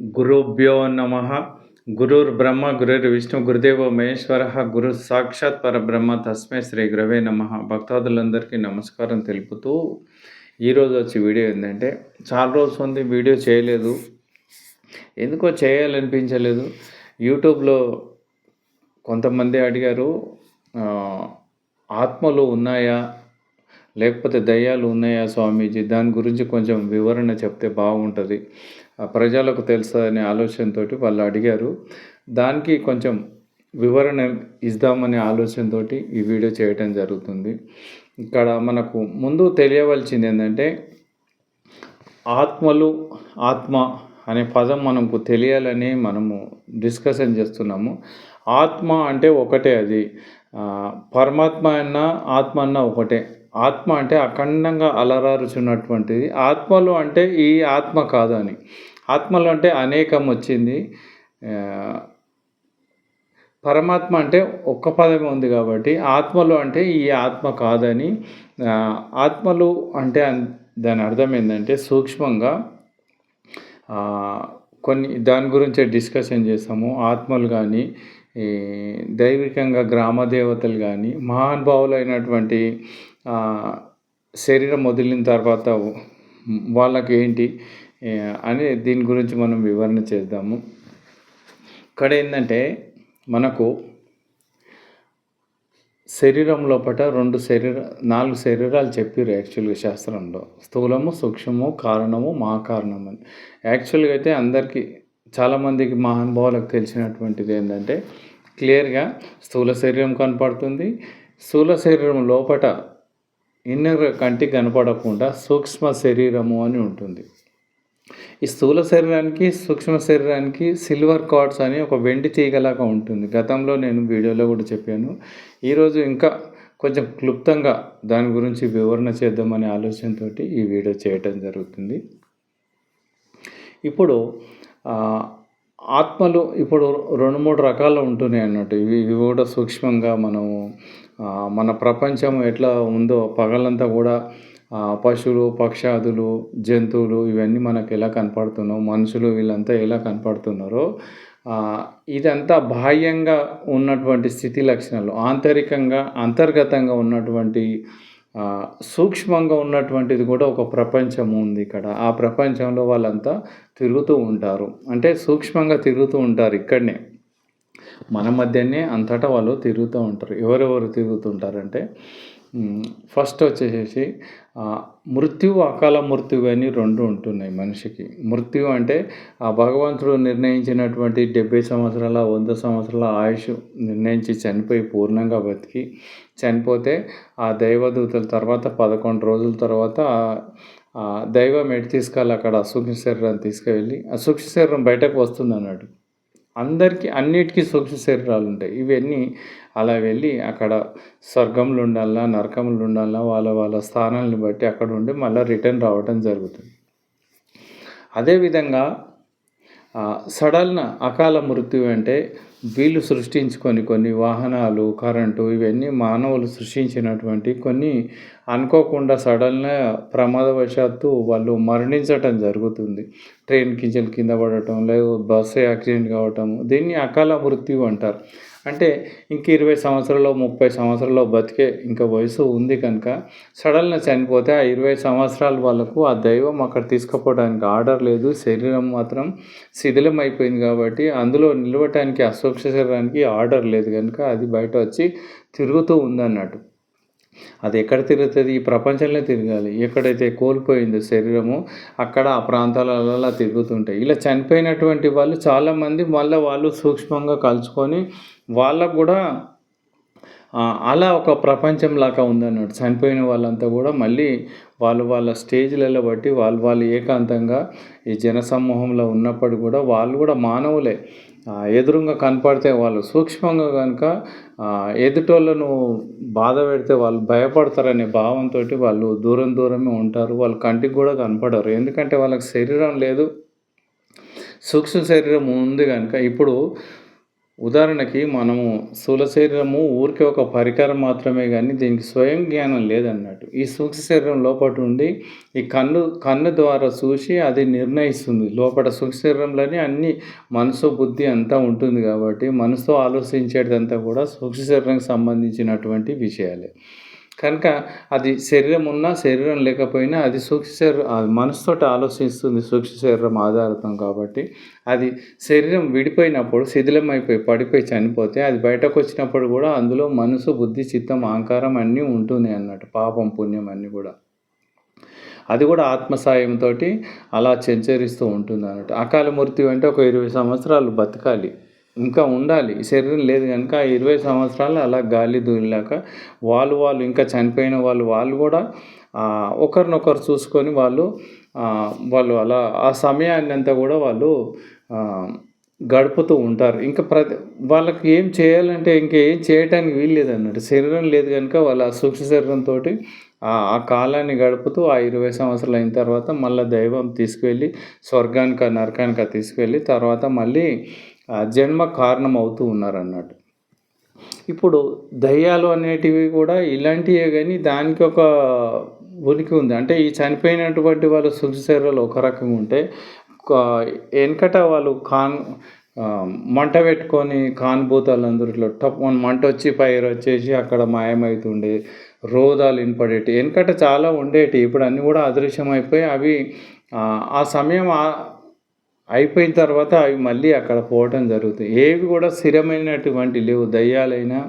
గురుభ్యో నమ. గురుర్ బ్రహ్మ గురుర్ విష్ణు గురుదేవ మహేశ్వర. గురు సాక్షాత్ పరబ్రహ్మ తస్మే శ్రీ గురవే నమ. భక్తాదులందరికీ నమస్కారం తెలుపుతూ ఈరోజు వచ్చి వీడియో ఏంటంటే చాలా రోజు ఉంది వీడియో చేయలేదు. ఎందుకో చేయాలనిపించలేదు. యూట్యూబ్లో కొంతమంది అడిగారు ఆత్మలు ఉన్నాయా? లేకపోతే దయ్యాలు ఉన్నాయా స్వామీజీ? దాని గురించి కొంచెం వివరణ చెప్తే బాగుంటుంది. ప్రజలకు తెలుస్తుందనే ఆలోచనతో వాళ్ళు అడిగారు. దానికి కొంచెం వివరణ ఇద్దామనే ఆలోచనతో ఈ వీడియో చేయటం జరుగుతుంది. ఇక్కడ మనకు ముందు తెలియవలసింది ఏంటంటే ఆత్మలు ఆత్మ అనే పదం మనకు తెలియాలని మనము డిస్కషన్ చేస్తున్నాము. ఆత్మ అంటే ఒకటే అది. పరమాత్మ అన్న ఆత్మ అన్న ఒకటే. ఆత్మ అంటే అఖండంగా అలరారుచున్నటువంటిది. ఆత్మలు అంటే ఈ ఆత్మ కాదు అని ఆత్మలు అంటే అనేకం వచ్చింది. పరమాత్మ అంటే ఒక్క పదమే ఉంది కాబట్టి ఆత్మలు అంటే ఈ ఆత్మ కాదని. ఆత్మలు అంటే దాని అర్థం ఏంటంటే సూక్ష్మంగా కొన్ని దాని గురించే డిస్కషన్ చేస్తాము. ఆత్మలు కానీ ఈ దైవికంగా గ్రామ దేవతలు కానీ మహానుభావులైనటువంటి శరీరం వదిలిన తర్వాత వాళ్ళకి ఏంటి అని దీని గురించి మనం వివరణ చేద్దాము. ఇక్కడ ఏంటంటే మనకు శరీరం లోపల రెండు శరీర నాలుగు శరీరాలు చెప్పారు యాక్చువల్గా శాస్త్రంలో. స్థూలము సూక్ష్మము కారణము మా కారణం అని. యాక్చువల్గా అయితే అందరికీ చాలామందికి మహానుభావులకు తెలిసినటువంటిది ఏంటంటే క్లియర్గా స్థూల శరీరం కనపడుతుంది. స్థూల శరీరం లోపల ఇన్నర్ కంటికి కనపడకుండా సూక్ష్మ శరీరము అని ఉంటుంది. ఈ స్థూల శరీరానికి సూక్ష్మ శరీరానికి సిల్వర్ కార్డ్స్ అని ఒక వెండి తీగలాగా ఉంటుంది. గతంలో నేను వీడియోలో కూడా చెప్పాను. ఈరోజు ఇంకా కొంచెం క్లుప్తంగా దాని గురించి వివరణ చేద్దామనే ఆలోచనతో ఈ వీడియో చేయటం జరుగుతుంది. ఇప్పుడు ఆత్మలు ఇప్పుడు రెండు మూడు రకాలు ఉంటున్నాయి అన్నట్టు. ఇవి ఇవి కూడా సూక్ష్మంగా మనము మన ప్రపంచం ఎట్లా ఉందో పగలంతా కూడా పశువులు పక్షాదులు జంతువులు ఇవన్నీ మనకు ఎలా కనపడుతున్నావు మనుషులు వీళ్ళంతా ఎలా కనపడుతున్నారో ఇదంతా బాహ్యంగా ఉన్నటువంటి స్థితి లక్షణాలు. ఆంతరికంగా అంతర్గతంగా ఉన్నటువంటి సూక్ష్మంగా ఉన్నటువంటిది కూడా ఒక ప్రపంచం ఉంది ఇక్కడ. ఆ ప్రపంచంలో వాళ్ళంతా తిరుగుతూ ఉంటారు. అంటే సూక్ష్మంగా తిరుగుతూ ఉంటారు ఇక్కడనే. మన మధ్యనే అంతటా వాళ్ళు తిరుగుతూ ఉంటారు. ఎవరెవరు తిరుగుతుంటారంటే ఫస్ట్ వచ్చేసేసి మృత్యు మృత్యువు అకాల మృత్యువు అని రెండు ఉంటున్నాయి మనిషికి. మృత్యు అంటే ఆ భగవంతుడు నిర్ణయించినటువంటి డెబ్బై సంవత్సరాల వంద సంవత్సరాల ఆయుష్ నిర్ణయించి చనిపోయి పూర్ణంగా బతికి చనిపోతే ఆ దైవదూతల తర్వాత పదకొండు రోజుల తర్వాత ఆ- దైవం ఎటు తీసుకెళ్ళి అక్కడ అసూక్ష శరీరాన్ని తీసుకువెళ్ళి ఆ శరీరం బయటకు వస్తుంది అన్నాడు అందరికీ అన్నిటికీ సూక్ష్మ శరీరాలు ఉంటాయి. ఇవన్నీ అలా వెళ్ళి అక్కడ స్వర్గంలో ఉండాలా నరకంలో ఉండాలా వాళ్ళ వాళ్ళ స్థానాలను బట్టి అక్కడ ఉండి మళ్ళీ రిటర్న్ రావడం జరుగుతుంది. అదేవిధంగా సడల్న అకాల మృత్యు అంటే వీళ్ళు సృష్టించుకొని కొన్ని వాహనాలు కరెంటు ఇవన్నీ మానవులు సృష్టించినటువంటి కొన్ని అనుకోకుండా సడన్గా ప్రమాదవశాత్తు వాళ్ళు మరణించటం జరుగుతుంది. ట్రైన్ కించెలు కింద పడటం లేదు బస్సు యాక్సిడెంట్ కావటం దీన్ని అకాల మృత్యు అంటారు. అంటే ఇంక ఇరవై సంవత్సరాలు ముప్పై సంవత్సరాలు బతికే ఇంకా వయసు ఉంది కనుక సడన్గా చనిపోతే ఆ ఇరవై సంవత్సరాల వాళ్ళకు ఆ దైవం అక్కడ తీసుకుపోవడానికి ఆర్డర్ లేదు. శరీరం మాత్రం శిథిలం అయిపోయింది కాబట్టి అందులో నిలవటానికి ఆ శరీరానికి ఆర్డర్ లేదు కనుక అది బయట వచ్చి తిరుగుతూ ఉందన్నట్టు. అది ఎక్కడ తిరుగుతుంది? ఈ ప్రపంచంలో తిరగాలి. ఎక్కడైతే కోల్పోయిందో శరీరము అక్కడ ఆ ప్రాంతాలలో తిరుగుతుంటాయి. ఇలా చనిపోయినటువంటి వాళ్ళు చాలామంది మళ్ళీ వాళ్ళు సూక్ష్మంగా కలుసుకొని వాళ్ళకు కూడా అలా ఒక ప్రపంచం లాగా ఉందన్నట్టు చనిపోయిన వాళ్ళంతా కూడా మళ్ళీ వాళ్ళు వాళ్ళ స్టేజ్లలో బట్టి వాళ్ళు వాళ్ళు ఏకాంతంగా ఈ జనసమూహంలో ఉన్నప్పుడు కూడా వాళ్ళు కూడా మానవులే. ఎదురుగా కనపడితే వాళ్ళు సూక్ష్మంగా కనుక ఎదుటోళ్ళను బాధ పెడితే వాళ్ళు భయపడతారనే భావంతో వాళ్ళు దూరం దూరమే ఉంటారు. వాళ్ళ కంటికి కూడా కనపడరు. ఎందుకంటే వాళ్ళకి శరీరం లేదు. సూక్ష్మ శరీరం ఉంది కనుక ఇప్పుడు ఉదాహరణకి మనము స్థూల శరీరము ఊరికే ఒక పరికరం మాత్రమే కానీ దీనికి స్వయం జ్ఞానం లేదన్నట్టు. ఈ సూక్ష్మ శరీరం లోపల ఉండి ఈ కన్ను కన్ను ద్వారా చూసి అది నిర్ణయిస్తుంది. లోపల సూక్ష్మ శరీరంలోనే అన్ని మనసు బుద్ధి అంతా ఉంటుంది కాబట్టి మనసుతో ఆలోచించేదంతా కూడా సూక్ష్మ శరీరానికి సంబంధించినటువంటి విషయాలే. కనుక అది శరీరం ఉన్నా శరీరం లేకపోయినా అది సూక్ష్మ శరీరం మనసుతోటి ఆలోచిస్తుంది సూక్ష్మ శరీరం ఆధారితం కాబట్టి అది శరీరం విడిపోయినప్పుడు శిథిలమైపోయి పడిపోయి చనిపోతే అది బయటకు వచ్చినప్పుడు కూడా అందులో మనసు బుద్ధి చిత్తం అహంకారం అన్నీ ఉంటున్నాయి అన్నట్టు పాపం పుణ్యం అన్నీ కూడా. అది కూడా ఆత్మసాయంతో అలా చెంచరిస్తూ ఉంటుంది అన్నట్టు అకాల మృత్యు అంటే ఒక ఇరవై సంవత్సరాలు బతకాలి. ఇంకా ఉండాలి. శరీరం లేదు కనుక ఇరవై సంవత్సరాలు అలా గాలి దూరిలాక వాళ్ళు వాళ్ళు ఇంకా చనిపోయిన వాళ్ళు వాళ్ళు కూడా ఒకరినొకరు చూసుకొని వాళ్ళు వాళ్ళు అలా ఆ సమయాన్ని అంతా కూడా వాళ్ళు గడుపుతూ ఉంటారు. ఇంకా ప్రతి వాళ్ళకి ఏం చేయాలంటే ఇంకేం చేయటానికి వీల్లేదు అన్నట్టు శరీరం లేదు కనుక వాళ్ళ సూక్ష్మ శరీరంతో ఆ కాలాన్ని గడుపుతూ ఆ ఇరవై సంవత్సరాలు అయిన తర్వాత మళ్ళీ దైవం తీసుకువెళ్ళి స్వర్గానికి నరకానికి తీసుకువెళ్ళి తర్వాత మళ్ళీ జన్మ కారణం అవుతూ ఉన్నారన్నట్టు. ఇప్పుడు దయ్యాలు అనేటివి కూడా ఇలాంటివే కానీ దానికి ఒక ఉనికి ఉంది. అంటే ఈ చనిపోయినటువంటి వాళ్ళు శరీరాలు ఒక రకంగా ఉంటే వెనకట వాళ్ళు కాన్ మంట పెట్టుకొని కాన్భూతాలు అందరూ ఇట్లా టప్ మంట వచ్చి పైరు వచ్చేసి అక్కడ మాయమవుతుండే రోదాలు వినపడేటి వెనకట చాలా ఉండేటి. ఇప్పుడు అన్నీ కూడా అదృశ్యం అయిపోయి అవి ఆ సమయం అయిపోయిన తర్వాత అవి మళ్ళీ అక్కడ పోవటం జరుగుతుంది. ఏవి కూడా స్థిరమైనటువంటి లేవు. దయ్యాలైనా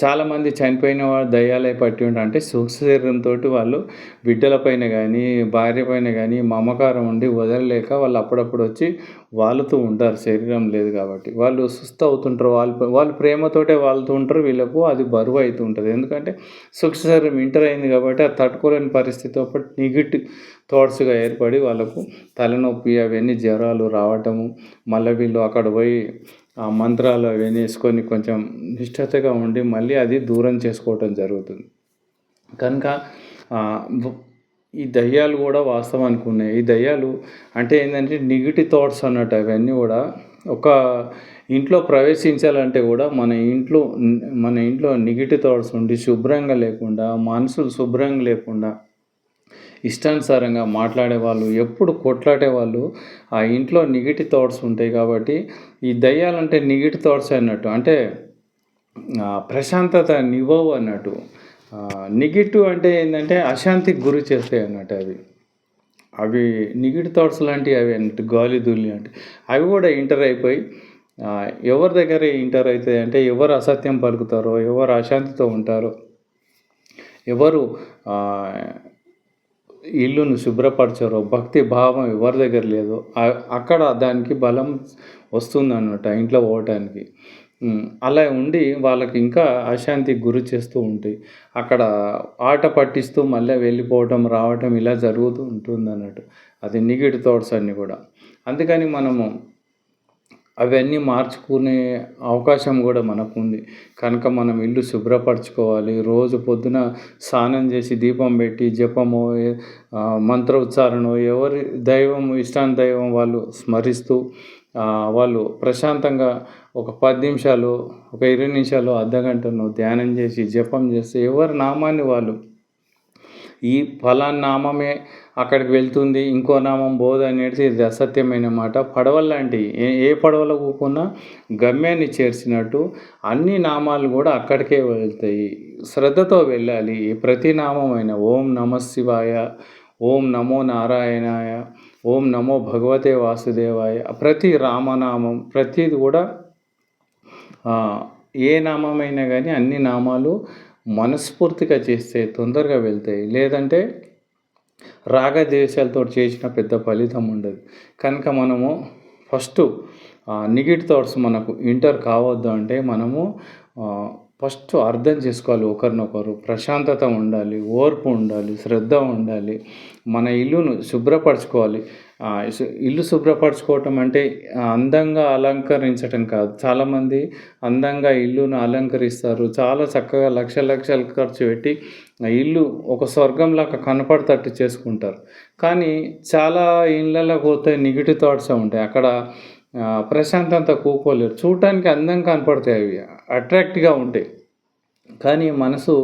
చాలామంది చనిపోయిన వాళ్ళు దయ్యాలై పట్టి ఉంటారు అంటే సూక్ష్మ శరీరంతో వాళ్ళు బిడ్డలపైన కానీ భార్య పైన కానీ మమకారం ఉండి వదలలేక వాళ్ళు అప్పుడప్పుడు వచ్చి వాళ్ళతో ఉంటారు. శరీరం లేదు కాబట్టి. వాళ్ళు సుస్థ అవుతుంటారు. వాళ్ళు వాళ్ళు ప్రేమతోటే వాళ్ళతో ఉంటారు. వీళ్ళకు అది బరువు అవుతూ ఉంటుంది. ఎందుకంటే సూక్ష్మ శరీరం ఇంటర్ అయింది కాబట్టి అది తట్టుకోలేని పరిస్థితితో పాటు నెగిటివ్ థాట్స్గా ఏర్పడి వాళ్ళకు తలనొప్పి అవన్నీ జ్వరాలు రావటము మళ్ళీ వీళ్ళు అక్కడ పోయి మంత్రాలు అవన్నీ వేసుకొని కొంచెం నిష్ఠతగా ఉండి మళ్ళీ అది దూరం చేసుకోవటం జరుగుతుంది. కనుక ఈ దయ్యాలు కూడా వాస్తవానికి ఉన్నాయి. ఈ దయ్యాలు అంటే ఏంటంటే నెగిటివ్ థాట్స్ అన్నట్టు అవన్నీ కూడా ఒక ఇంట్లో ప్రవేశించాలంటే కూడా మన ఇంట్లో మన ఇంట్లో నెగిటివ్ థాట్స్ ఉండి శుభ్రంగా లేకుండా మనసులు శుభ్రంగా లేకుండా ఇష్టానుసారంగా మాట్లాడే వాళ్ళు ఎప్పుడు కొట్లాడే వాళ్ళు ఆ ఇంట్లో నెగిటివ్ థాట్స్ ఉంటాయి కాబట్టి ఈ దయ్యాలంటే నెగిటివ్ థాట్స్ అన్నట్టు అంటే ప్రశాంతత నివ్వవు అన్నట్టు నెగిటివ్ అంటే ఏంటంటే అశాంతికి గురి చేస్తాయి అన్నట్టు అవి. అవి నెగిటివ్ థాట్స్ లాంటివి అవి అన్నట్టు గాలి దుల్లి అంటే అవి కూడా ఇంటర్ అయిపోయి ఎవరి దగ్గర ఇంటర్ అవుతాయి అంటే ఎవరు అసత్యం పలుకుతారో ఎవరు అశాంతితో ఉంటారో ఎవరు ఇల్లును శుభ్రపరచరో భక్తి భావం ఎవరి దగ్గర లేదో అక్కడ దానికి బలం వస్తుందన్నమాట ఇంట్లో పోవటానికి. అలా ఉండి వాళ్ళకి ఇంకా అశాంతికి గురి చేస్తూ ఉంటాయి అక్కడ ఆట పట్టిస్తూ మళ్ళీ వెళ్ళిపోవటం రావటం ఇలా జరుగుతూ ఉంటుంది అన్నట్టు అది నిగిడి థాట్స్ అన్నీ కూడా. అందుకని మనము అవన్నీ మార్చుకునే అవకాశం కూడా మనకు ఉంది కనుక మనం ఇల్లు శుభ్రపరచుకోవాలి. రోజు పొద్దున స్నానం చేసి దీపం పెట్టి జపము మంత్ర ఉచ్చారణ ఎవరి దైవం ఇష్టాన్ దైవం వాళ్ళు స్మరిస్తూ వాళ్ళు ప్రశాంతంగా ఒక పది నిమిషాలు ఒక ఇరవై నిమిషాలు అర్ధగంటను ధ్యానం చేసి జపం చేస్తే ఎవరి నామాన్ని వాళ్ళు ఈ ఫలానా నామమే అక్కడికి వెళ్తుంది ఇంకో నామం బోధ అనేది ఇది అసత్యమైన మాట. పడవలాంటి ఏ ఏ పడవలో కూకున్నా గమ్యాన్ని చేర్చినట్టు అన్ని నామాలు కూడా అక్కడికే వెళ్తాయి. శ్రద్ధతో వెళ్ళాలి. ప్రతి నామమైన ఓం నమ శివాయ ఓం నమో నారాయణాయ ఓం నమో భగవతే వాసుదేవాయ ప్రతి రామనామం ప్రతిది కూడా ఏ నామమైనా కానీ అన్ని నామాలు మనస్ఫూర్తిగా చేస్తే తొందరగా వెళ్తాయి. లేదంటే రాగద్వేషాలతో చేసిన పెద్ద ఫలితం ఉండదు. కనుక మనము ఫస్ట్ నెగిటివ్ థాట్స్ మనకు ఇంటర్ కావద్దు అంటే మనము ఫస్ట్ అర్థం చేసుకోవాలి ఒకరినొకరు. ప్రశాంతత ఉండాలి ఓర్పు ఉండాలి శ్రద్ధ ఉండాలి మన ఇల్లును శుభ్రపరచుకోవాలి. ఇల్లు శుభ్రపరచుకోవటం అంటే అందంగా అలంకరించటం కాదు. చాలామంది అందంగా ఇల్లును అలంకరిస్తారు. చాలా చక్కగా లక్ష లక్షలు ఖర్చు పెట్టి ఇల్లు ఒక స్వర్గంలాగా కనపడతట్టు చేసుకుంటారు. కానీ చాలా ఇళ్ళలో పోతే నెగిటివ్ థాట్స్ ఉంటాయి. అక్కడ ప్రశాంతత కూకోలేరు. చూడటానికి అందంగా కనపడతాయి అవి. అట్రాక్ట్గా ఉంటాయి. కానీ మనసు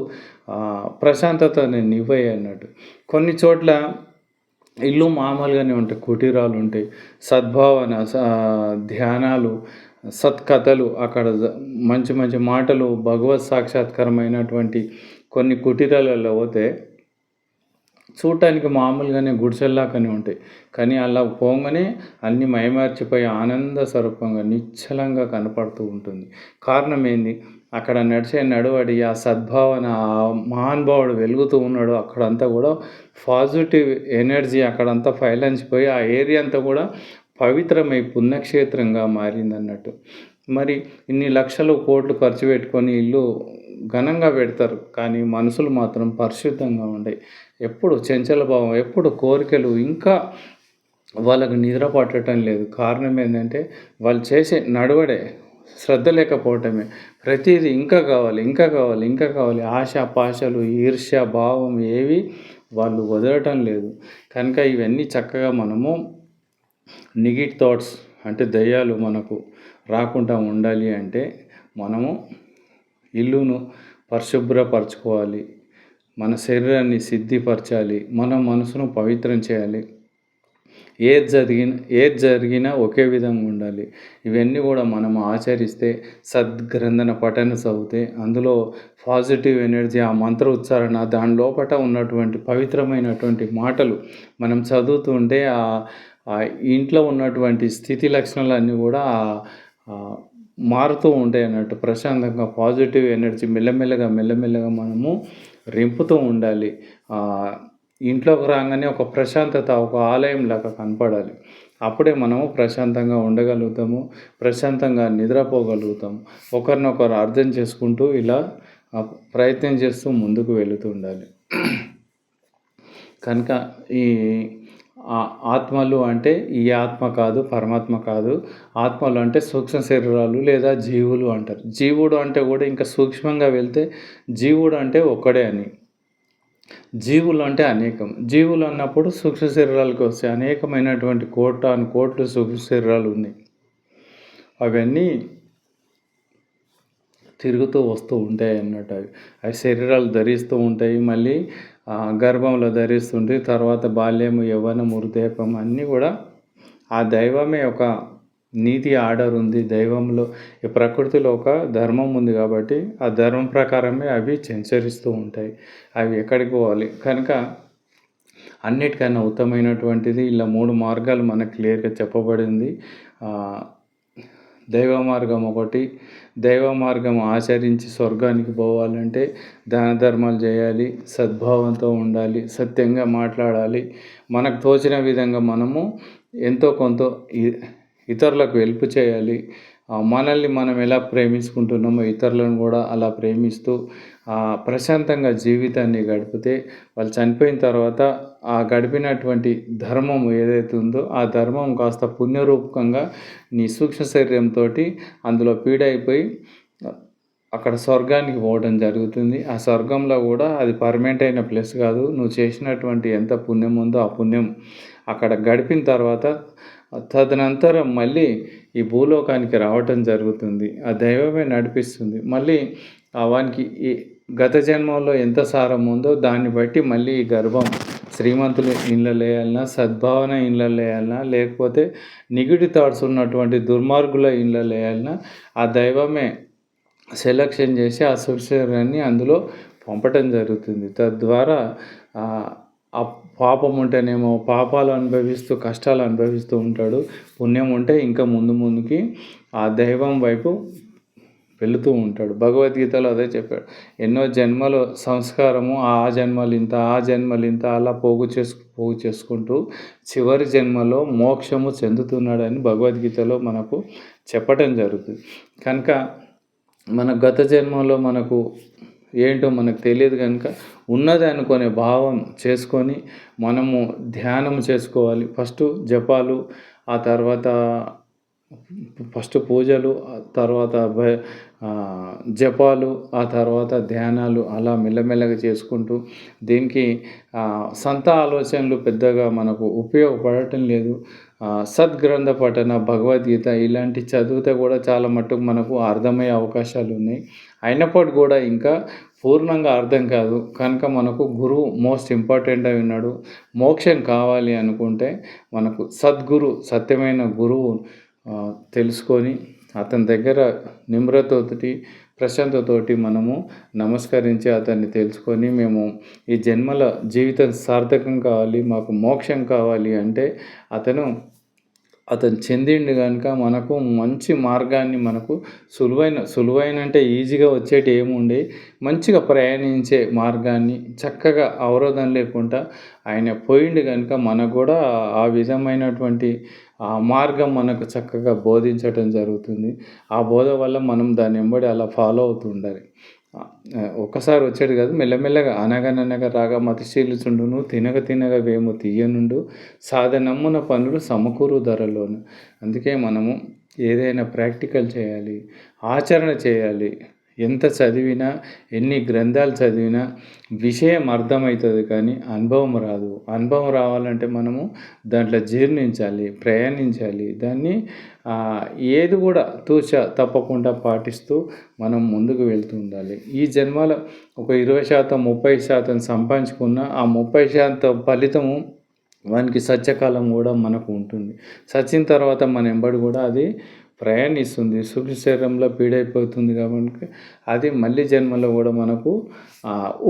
ప్రశాంతతని ఇవ్వయి అన్నట్టు. కొన్ని చోట్ల ఇల్లు మామూలుగానే ఉంటాయి కుటీరాలు ఉంటాయి. సద్భావన స- ధ్యానాలు సత్కథలు అక్కడ మంచి మంచి మాటలు భగవత్ సాక్షాత్కారమైనటువంటి కొన్ని కుటీరాలలో పోతే చూడటానికి మామూలుగానే గుడిసెల్లాకనే ఉంటాయి. కానీ అలా పోగానే అన్ని మైమర్చిపోయి ఆనంద స్వరూపంగా నిశ్చలంగా కనపడుతూ ఉంటుంది. కారణం ఏంది? అక్కడ నడిచే నడువడి ఆ సద్భావన ఆ మహానుభావుడు వెలుగుతూ ఉన్నాడు. అక్కడంతా కూడా పాజిటివ్ ఎనర్జీ అక్కడంతా ఫైలించిపోయి ఆ ఏరియా అంతా కూడా పవిత్రమై పుణ్యక్షేత్రంగా మారింది అన్నట్టు మరి ఇన్ని లక్షలు కోట్లు ఖర్చు పెట్టుకొని ఇల్లు ఘనంగా పెడతారు. కానీ మనసులు మాత్రం పరిశుద్ధంగా ఉండే. ఎప్పుడు చెంచల భావం ఎప్పుడు కోరికలు ఇంకా వాళ్ళకు నిద్ర పట్టడం లేదు. కారణం ఏంటంటే వాళ్ళు చేసే నడవడే శ్రద్ధ లేకపోవటమే. ప్రతిదీ ఇంకా కావాలి ఇంకా కావాలి ఇంకా కావాలి. ఆశ పాశలు ఈర్ష్య భావం ఏవి వాళ్ళు వదలటం లేదు. కనుక ఇవన్నీ చక్కగా మనము నెగిటివ్ థాట్స్ అంటే దయ్యాలు మనకు రాకుండా ఉండాలి అంటే మనము ఇల్లును పరిశుభ్రపరచుకోవాలి. మన శరీరాన్ని సిద్ధిపరచాలి. మన మనసును పవిత్రం చేయాలి. ఏది జరిగిన ఏది జరిగినా ఒకే విధంగా ఉండాలి. ఇవన్నీ కూడా మనం ఆచరిస్తే సద్గ్రంథన పఠన చదివితే అందులో పాజిటివ్ ఎనర్జీ ఆ మంత్ర ఉచ్చారణ దాని లోపట ఉన్నటువంటి పవిత్రమైనటువంటి మాటలు మనం చదువుతుంటే ఆ ఇంట్లో ఉన్నటువంటి స్థితి లక్షణాలన్నీ కూడా మారుతూ ఉంటాయి అన్నట్టు ప్రశాంతంగా పాజిటివ్ ఎనర్జీ మెల్లమెల్లగా మెల్లమెల్లగా మనము రింపుతూ ఉండాలి. ఇంట్లోకి రాగానే ఒక ప్రశాంతత ఒక ఆలయం లాగా కనపడాలి. అప్పుడే మనము ప్రశాంతంగా ఉండగలుగుతాము ప్రశాంతంగా నిద్రపోగలుగుతాము. ఒకరినొకరు అర్థం చేసుకుంటూ ఇలా ప్రయత్నం చేస్తూ ముందుకు వెళుతూ ఉండాలి. కనుక ఈ ఆత్మలు అంటే ఈ ఆత్మ కాదు పరమాత్మ కాదు. ఆత్మలు అంటే సూక్ష్మ శరీరాలు లేదా జీవులు అంటారు. జీవుడు అంటే కూడా ఇంకా సూక్ష్మంగా వెళ్తే జీవుడు అంటే ఒక్కడే అని. జీవులు అంటే అనేకం. జీవులు అన్నప్పుడు సూక్ష్మ శరీరాలకు వస్తాయి అనేకమైనటువంటి కోటాను కోట్లు సూక్ష్మ శరీరాలు ఉన్నాయి. అవన్నీ తిరుగుతూ వస్తూ ఉంటాయి అన్నట్టు అవి. అవి శరీరాలు ధరిస్తూ ఉంటాయి. మళ్ళీ గర్భంలో ధరిస్తుంటాయి తర్వాత బాల్యము యవ్వనం వృద్ధాపం అన్నీ కూడా ఆ దైవమే ఒక నీతి ఆర్డర్ ఉంది. దైవంలో ఈ ప్రకృతిలో ఒక ధర్మం ఉంది కాబట్టి ఆ ధర్మం ప్రకారమే అవి సంచరిస్తూ ఉంటాయి. అవి ఎక్కడికి పోవాలి? కనుక అన్నిటికన్నా ఉత్తమైనటువంటిది ఇలా మూడు మార్గాలు మనకు క్లియర్గా చెప్పబడింది. దైవ మార్గం ఒకటి. దైవ మార్గం ఆచరించి స్వర్గానికి పోవాలంటే దాన ధర్మాలు చేయాలి సద్భావంతో ఉండాలి సత్యంగా మాట్లాడాలి. మనకు తోచిన విధంగా మనము ఎంతో కొంత ఇతరులకు హెల్ప్ చేయాలి. మనల్ని మనం ఎలా ప్రేమించుకుంటున్నామో ఇతరులను కూడా అలా ప్రేమిస్తూ ఆ, ప్రశాంతంగా జీవితాన్ని గడిపితే వాళ్ళు చనిపోయిన తర్వాత ఆ గడిపినటువంటి ధర్మం ఏదైతే ఉందో ఆ ధర్మం కాస్త పుణ్యరూపకంగా నీ సూక్ష్మ శరీరంతో అందులో పీడైపోయి అక్కడ స్వర్గానికి పోవడం జరుగుతుంది. ఆ స్వర్గంలో కూడా అది పర్మనెంట్ అయిన ప్లేస్ కాదు. నువ్వు చేసినటువంటి ఎంత పుణ్యం ఉందో ఆ పుణ్యం అక్కడ గడిపిన తర్వాత తదనంతరం మళ్ళీ ఈ భూలోకానికి రావటం జరుగుతుంది. ఆ దైవమే నడిపిస్తుంది. మళ్ళీ వానికి ఈ గత జన్మంలో ఎంత సారం ఉందో దాన్ని బట్టి మళ్ళీ ఈ గర్భం శ్రీమంతుల ఇళ్ళలో లేయాలన్నా సద్భావన ఇళ్ళలో లేయాలన్నా లేకపోతే నిగిడి థాట్స్ ఉన్నటువంటి దుర్మార్గుల ఇళ్ళలో లేయాలన్నా ఆ దైవమే సెలక్షన్ చేసి ఆ సుశరీరాన్ని అందులో పంపటం జరుగుతుంది. తద్వారా ఆ పాపం ఉంటేనేమో పాపాలు అనుభవిస్తూ కష్టాలు అనుభవిస్తూ ఉంటాడు. పుణ్యం ఉంటే ఇంకా ముందు ముందుకి ఆ దైవం వైపు వెళుతూ ఉంటాడు. భగవద్గీతలో అదే చెప్పాడు. ఎన్నో జన్మల సంస్కారము ఆ జన్మలు ఇంత ఆ జన్మలు ఇంత అలా పోగు చేసుకు పోగు చేసుకుంటూ చివరి జన్మలో మోక్షము చెందుతున్నాడని భగవద్గీతలో మనకు చెప్పటం జరుగుతుంది. కనుక మన గత జన్మలో మనకు ఏంటో మనకు తెలియదు కనుక ఉన్నది అనుకునే భావం చేసుకొని మనము ధ్యానం చేసుకోవాలి. ఫస్ట్ జపాలు ఆ తర్వాత ఫస్ట్ పూజలు తర్వాత భ- జపాలు ఆ తర్వాత ధ్యానాలు అలా మెల్లమెల్లగా చేసుకుంటూ దీనికి సంత సొంత ఆలోచనలు పెద్దగా మనకు ఉపయోగపడటం లేదు. సద్గ్రంథ పఠన భగవద్గీత ఇలాంటి చదివితే కూడా చాలా మట్టుకు మనకు అర్థమయ్యే అవకాశాలు ఉన్నాయి. అయినప్పటికీ కూడా ఇంకా పూర్ణంగా అర్థం కాదు. కనుక మనకు గురువు మోస్ట్ ఇంపార్టెంట్ అయి ఉన్నాడు. మోక్షం కావాలి అనుకుంటే మనకు సద్గురు సత్యమైన గురువు తెలుసుకొని అతని దగ్గర నిమ్రతతోటి ప్రశాంతతోటి మనము నమస్కరించి అతన్ని తెలుసుకొని మేము ఈ జన్మల జీవితం సార్థకం కావాలి మాకు మోక్షం కావాలి అంటే అతను అతను చెందిండు కనుక మనకు మంచి మార్గాన్ని మనకు సులువైన సులువైన అంటే ఈజీగా వచ్చేటి ఏముండే మంచిగా ప్రయాణించే మార్గాన్ని చక్కగా అవరోధం లేకుండా ఆయన పోయిండు కనుక మనకు కూడా ఆ విధమైనటువంటి ఆ మార్గం మనకు చక్కగా బోధించటం జరుగుతుంది. ఆ బోధ వల్ల మనం దాని వెంబడి అలా ఫాలో అవుతూ ఉండాలి. ఒక్కసారి వచ్చాడు కాదు మెల్లమెల్లగా అనగననగా రాగా మతిశీలుచుండును తినగ తినగ వేము తీయనుండు సాధనమ్మున పనులు సమకూరు ధరలోను. అందుకే మనము ఏదైనా ప్రాక్టికల్ చేయాలి ఆచరణ చేయాలి ఎంత చదివినా ఎన్ని గ్రంథాలు చదివినా విషయం అర్థమవుతుంది కానీ అనుభవం రాదు. అనుభవం రావాలంటే మనము దాంట్లో జీర్ణించాలి ప్రయాణించాలి. దాన్ని ఏది కూడా తూచ తప్పకుండా పాటిస్తూ మనం ముందుకు వెళ్తూ ఉండాలి. ఈ జన్మలో ఒక ఇరవై శాతం ముప్పై శాతం సంపాదించుకున్న ఆ ముప్పై శాతం ఫలితము వానికి సత్యకాలం కూడా మనకు ఉంటుంది. సచ్చిన తర్వాత మన ఎంబడి కూడా అది ప్రయాణిస్తుంది. సూక్ష్మ శరీరంలో పీడైపోతుంది కాబట్టి అది మళ్ళీ జన్మలో కూడా మనకు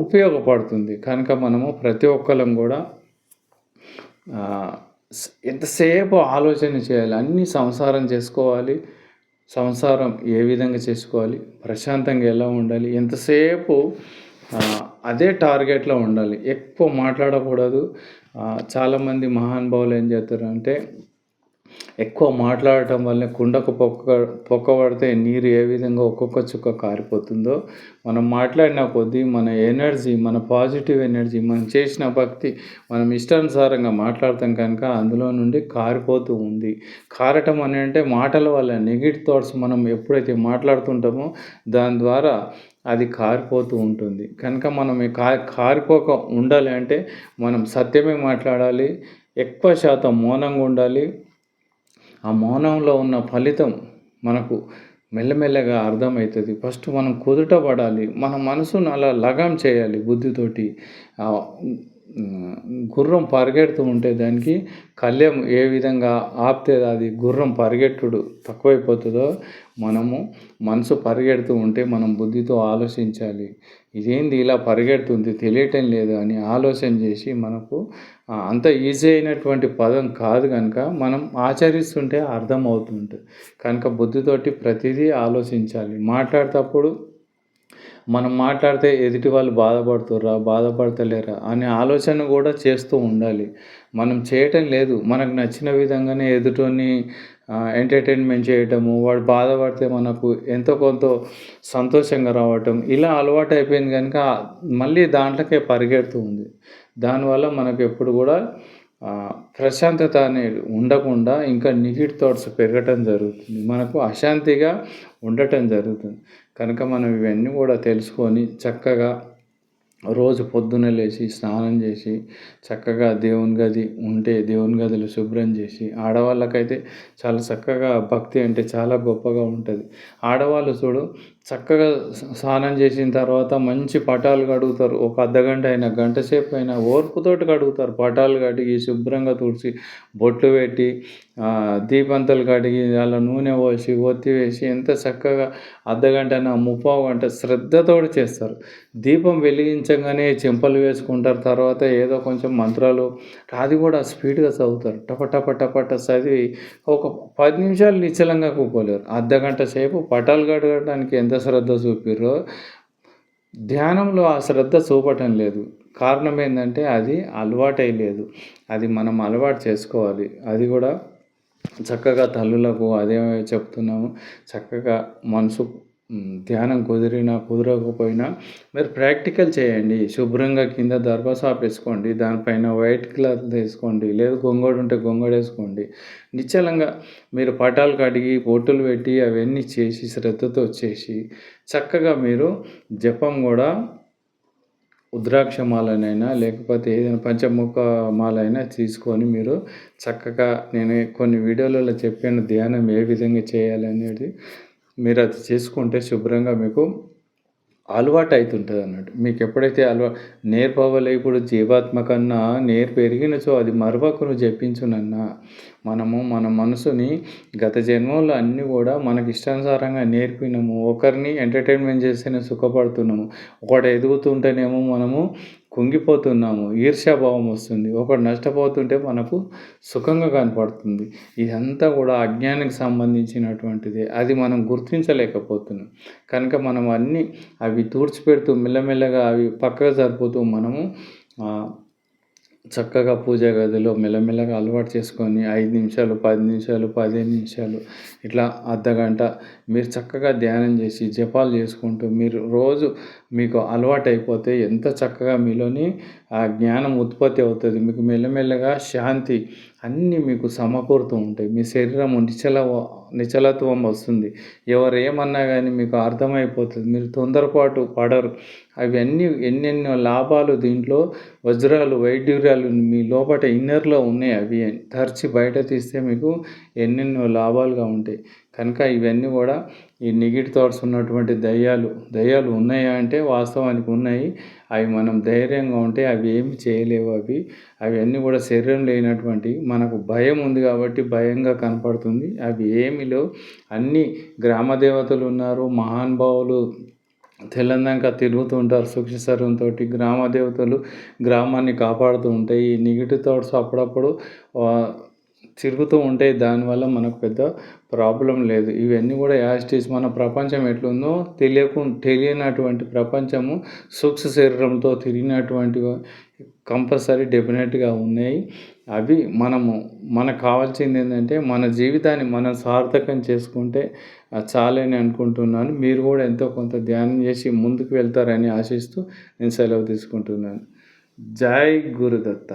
ఉపయోగపడుతుంది. కనుక మనము ప్రతి ఒక్కరం కూడా ఎంతసేపు ఆలోచన చేయాలి అన్ని సంసారం చేసుకోవాలి సంసారం ఏ విధంగా చేసుకోవాలి ప్రశాంతంగా ఎలా ఉండాలి ఎంతసేపు అదే టార్గెట్లో ఉండాలి. ఎక్కువ మాట్లాడకూడదు. చాలామంది మహానుభావులు ఏం చేస్తారు అంటే ఎక్కువ మాట్లాడటం వల్ల కుండకు పొక్క పొక్క పడితే నీరు ఏ విధంగా ఒక్కొక్క చుక్క కారిపోతుందో మనం మాట్లాడిన కొద్దీ మన ఎనర్జీ మన పాజిటివ్ ఎనర్జీ మనం చేసిన భక్తి మనం ఇష్టానుసారంగా మాట్లాడతాం కనుక అందులో నుండి కారిపోతూ ఉంది. కారటం అని అంటే మాటల వల్ల నెగిటివ్ థాట్స్ మనం ఎప్పుడైతే మాట్లాడుతుంటామో దాని ద్వారా అది కారిపోతూ ఉంటుంది. కనుక మనం కా కారిపోక ఉండాలి అంటే మనం సత్యమే మాట్లాడాలి ఎక్కువ శాతం మౌనంగా ఉండాలి ఆ మౌనంలో ఉన్న ఫలితం మనకు మెల్లమెల్లగా అర్థమవుతుంది. ఫస్ట్ మనం కుదుట పడాలి. మన మనసును అలా లగాం చేయాలి బుద్ధితోటి. గుర్రం పరిగెడుతూ ఉంటే దానికి కళ్యం ఏ విధంగా ఆపితే అది గుర్రం పరిగెట్టుడు తక్కువైపోతుందో మనము మనసు పరిగెడుతూ ఉంటే మనం బుద్ధితో ఆలోచించాలి. ఇదేంది ఇలా పరిగెడుతుంది? తెలియటం లేదు అని ఆలోచన చేసి మనకు అంత ఈజీ అయినటువంటి పదం కాదు కనుక మనం ఆచరిస్తుంటే అర్థం అవుతుంటుంది కనుక బుద్ధితోటి ప్రతిదీ ఆలోచించాలి. మాట్లాడేటప్పుడు మనం మాట్లాడితే ఎదుటి వాళ్ళు బాధపడుతుర్రా బాధపడతలేరా అనే ఆలోచన కూడా చేస్తూ ఉండాలి. మనం చేయటం లేదు. మనకు నచ్చిన విధంగానే ఎదుటిని ఎంటర్టైన్మెంట్ చేయటము వాడు బాధపడితే మనకు ఎంతో కొంత సంతోషంగా రావటం ఇలా అలవాటు అయిపోయింది కనుక మళ్ళీ దాంట్లోకే పరిగెడుతూ ఉంది. దానివల్ల మనకు ఎప్పుడు కూడా ప్రశాంతత అనేది ఉండకుండా ఇంకా నిగిడ్ థాట్స్ పెరగటం జరుగుతుంది. మనకు అశాంతిగా ఉండటం జరుగుతుంది. కనుక మనం ఇవన్నీ కూడా తెలుసుకొని చక్కగా రోజు పొద్దున్నే లేచి స్నానం చేసి చక్కగా దేవుని గది ఉంటే దేవుని గదిలో శుభ్రం చేసి ఆడవాళ్ళకైతే చాలా చక్కగా భక్తి అంటే చాలా గొప్పగా ఉంటుంది. ఆడవాళ్ళు చూడు చక్కగా స్నానం చేసిన తర్వాత మంచి పటాలు కడుగుతారు. ఒక అర్ధగంట అయినా గంట సేపు అయినా ఓర్పుతోటి కడుగుతారు. పటాలు కడిగి శుభ్రంగా తుడిచి బొట్లు పెట్టి దీపంతలు కడిగి అలా నూనె పోసి ఒత్తి వేసి ఎంత చక్కగా అర్ధగంట ముప్పావు గంట శ్రద్ధతోటి చేస్తారు. దీపం వెలిగించగానే చెంపలు వేసుకుంటారు. తర్వాత ఏదో కొంచెం మంత్రాలు అది కూడా స్పీడ్గా చదువుతారు. టప టప టపట చదివి ఒక పది నిమిషాలు నిశ్చలంగా కూకోలేరు. అర్ధగంట సేపు పటాలు కడగడానికి ఎంత ఎంత శ్రద్ధ చూపిర్రో? ధ్యానంలో ఆ శ్రద్ధ చూపటం లేదు. కారణం ఏంటంటే అది అలవాటై లేదు. అది మనం అలవాటు చేసుకోవాలి. అది కూడా చక్కగా తల్లులకు అదే చెప్తున్నాము. చక్కగా మనసు ధ్యానం కుదిరినా కుదరకపోయినా మీరు ప్రాక్టికల్ చేయండి. శుభ్రంగా కింద దర్భసాప్ వేసుకోండి దానిపైన వైట్ క్లాత్ వేసుకోండి. లేదు గొంగడు ఉంటే గొంగడు వేసుకోండి. నిశ్చలంగా మీరు పటాలు కడిగి బొట్టులు పెట్టి అవన్నీ చేసి శ్రద్ధతో చేసి చక్కగా మీరు జపం కూడా ఉద్రాక్ష మాలనైనా లేకపోతే ఏదైనా పంచముఖ మాలైనా తీసుకొని మీరు చక్కగా నేను కొన్ని వీడియోలలో చెప్పాను ధ్యానం ఏ విధంగా చేయాలి అనేది మీరు అది చేసుకుంటే శుభ్రంగా మీకు అలవాటు అవుతుంటుంది అన్నట్టు మీకు ఎప్పుడైతే అలవా నేర్పవలే ఇప్పుడు జీవాత్మ కన్నా నేర్పు పెరిగినచో అది మరవకును జపించునన్నా మనము మన మనసుని గత జన్మలో అన్నీ కూడా మనకి ఇష్టానుసారంగా నేర్పినాము. ఒకరిని ఎంటర్టైన్మెంట్ చేస్తేనే సుఖపడుతున్నాము. ఒకటి ఎదుగుతుంటేనేమో మనము కుంగిపోతున్నాము ఈర్ష్యాభావం వస్తుంది. ఒకడు నష్టపోతుంటే మనకు సుఖంగా కనపడుతుంది. ఇదంతా కూడా అజ్ఞానికి సంబంధించినటువంటిది. అది మనం గుర్తించలేకపోతున్నాం. కనుక మనం అన్నీ అవి తుడిచిపెడుతూ మెల్లమెల్లగా అవి పక్కగా సరిపోతూ మనము చక్కగా పూజ గదిలో మెల్లమెల్లగా అలవాటు చేసుకొని ఐదు నిమిషాలు పది నిమిషాలు పదిహేను నిమిషాలు ఇట్లా అర్ధగంట మీరు చక్కగా ధ్యానం చేసి జపాలు చేసుకుంటూ మీరు రోజు మీకు అలవాటైపోతే ఎంత చక్కగా మీలోని ఆ జ్ఞానం ఉత్పత్తి అవుతుంది. మీకు మెల్లమెల్లగా శాంతి అన్నీ మీకు సమకూరుతూ ఉంటాయి. మీ శరీరం నిచల నిచలత్వం వస్తుంది. ఎవరు ఏమన్నా కానీ మీకు అర్థమైపోతుంది. మీరు తొందరపాటు పడరు. అవన్నీ ఎన్నెన్నో లాభాలు దీంట్లో వజ్రాలు వైడ్యూర్యాలు మీ లోపల ఇన్నర్లో ఉన్నాయి. అవి తరిచి బయట తీస్తే మీకు ఎన్నెన్నో లాభాలుగా ఉంటాయి. కనుక ఇవన్నీ కూడా ఈ నెగిటివ్ థాట్స్ ఉన్నటువంటి దయ్యాలు దయ్యాలు ఉన్నాయా అంటే వాస్తవానికి ఉన్నాయి. అవి మనం ధైర్యంగా ఉంటే అవి ఏమి చేయలేవు అవి. అవన్నీ కూడా శరీరం లేనటువంటి మనకు భయం ఉంది కాబట్టి భయంగా కనపడుతుంది. అవి ఏమిలో అన్ని గ్రామ దేవతలు ఉన్నారు మహానుభావులు తెల్లందాక తిరుగుతూ ఉంటారు సూక్ష్మశరీరంతో గ్రామ దేవతలు గ్రామాన్ని కాపాడుతూ ఉంటాయి. ఈ నెగిటివ్ థాట్స్ అప్పుడప్పుడు తిరుగుతూ ఉంటాయి దానివల్ల మనకు పెద్ద ప్రాబ్లం లేదు. ఇవన్నీ కూడా యాస్టీస్ మన ప్రపంచం ఎట్లుందో తెలియకు తెలియనటువంటి ప్రపంచము సూక్ష్మ శరీరంతో తిరిగినటువంటి కంపల్సరీ డెఫినెట్గా ఉన్నాయి. అవి మనము మనకు కావాల్సింది ఏంటంటే మన జీవితాన్ని మనం సార్థకం చేసుకుంటే చాలని అనుకుంటున్నాను. మీరు కూడా ఎంతో కొంత ధ్యానం చేసి ముందుకు వెళ్తారని ఆశిస్తూ నేను సెలవు తీసుకుంటున్నాను. జై గురుదత్త.